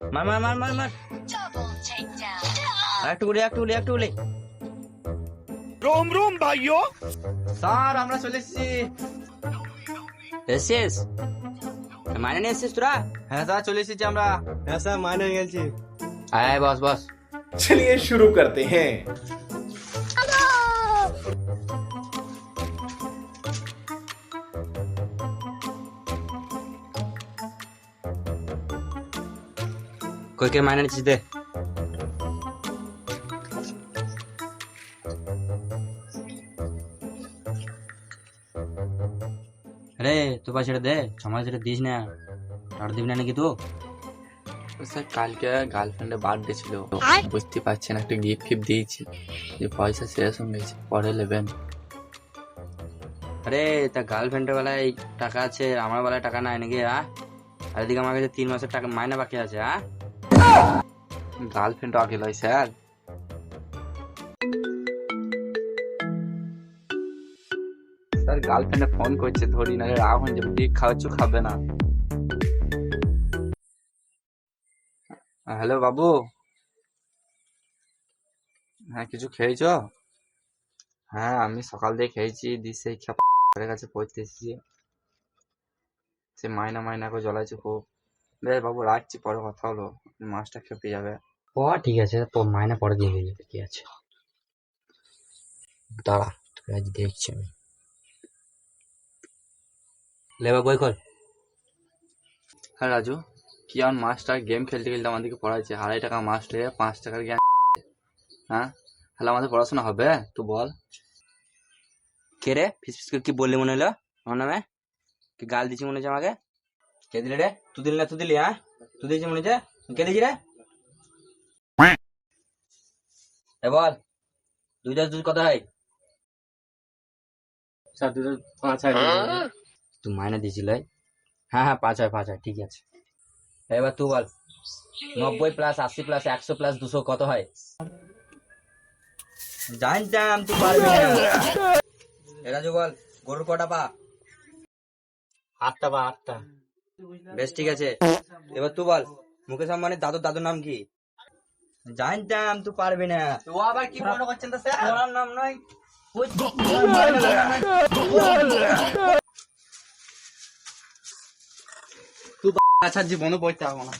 মার মার মার মার মার Double takedown. আর একটু গুলি একটু গুলি একটু গুলি रोम रोम भाइयों স্যার আমরা চলে এসেছি এসেছিস মানে নিয়ে এসেছিস তোরা হ্যাঁ স্যার চলে এসেছি আমরা হ্যাঁ স্যার মাইনে গেছি আয় আয় বস বস चलिए शुरू करते हैं কই কে মানে নিচ্ছিস দে। আরে তো পাশে দে ছমাস ধরে দিস না। দিবি না নাকি তুই স্যার কালকে গার্লফ্রেন্ডের বার্থডে ছিল। বুঝতে পারছেন একটা গিফট ফিফট দিয়েছি। যে পয়সা শেষ হয়ে গেছে পরে নেবেন। আরে তা গার্লফ্রেন্ডের বেলায় টাকা আছে আমার বেলায় টাকা নাই নাকি হ্যাঁ আর এদিকে আমার কাছে তিন মাসের টাকা মাইনা বাকি আছে হ্যাঁ গার্লফ্রেন্ড আগে লয় স্যার স্যার গার্লফ্রেন্ডে ফোন করছে ধরি না রাগ হয়ে দিয়ে খাওয়াচ্ছ খাবে না হ্যালো বাবু হ্যাঁ কিছু খেয়েছ হ্যাঁ আমি সকাল দিয়ে খেয়েছি দিয়ে সেই খেয়ে কাছে পড়তে এসেছি সে মাইনা মাইনা করে জ্বলাচ্ছে খুব বেশ বাবু রাখছি পরে কথা হলো মাছটা খেপে যাবে ও ঠিক আছে তোর মাইনে পরে দিয়ে দিয়ে যাবে কি আছে? দাঁড়া তোকে আজ দেখছি আমি। লেবা বই খোল। হ্যাঁ রাজু কি আমার মাস্টার গেম খেলতে খেলতে আমাদেরকে পড়াচ্ছে। আড়াই টাকা মাস্টারে পাঁচ টাকার জ্ঞান। হ্যাঁ? তাহলে আমাদের পড়াশোনা হবে তুই বল। কে রে? ফিস ফিস করে কি বললি মনে হলো? আমার নামে? কি গাল দিছি মনে হচ্ছে আমাকে? কে দিলি রে? তুই দিলি না তুই দিলি হ্যাঁ? তুই দিয়েছি মনে হচ্ছে? কে দিয়েছি রে? বল দুই দশ দুই কত হয়? স্যার পাঁচ তুই মাইনে দিয়েছিল হ্যাঁ হ্যাঁ পাঁচ হয় পাঁচ হয় ঠিক আছে। এবার তুই বল নব্বই প্লাস আশি প্লাস একশো প্লাস দুশো কত হয়? জানতাম তুই পারবি না। এরা যে বল গরুর কটা পা? আটটা বা আটটা। বেশ ঠিক আছে। এবার তুই বল মুকেশ আম্বানির দাদুর দাদুর নাম কি? জানতাম তুই পারবি না। ও আবার কি মনে করছেন তা স্যার? ওনার নাম নয়। আচ্ছা জীবনও পড়তে হবে না।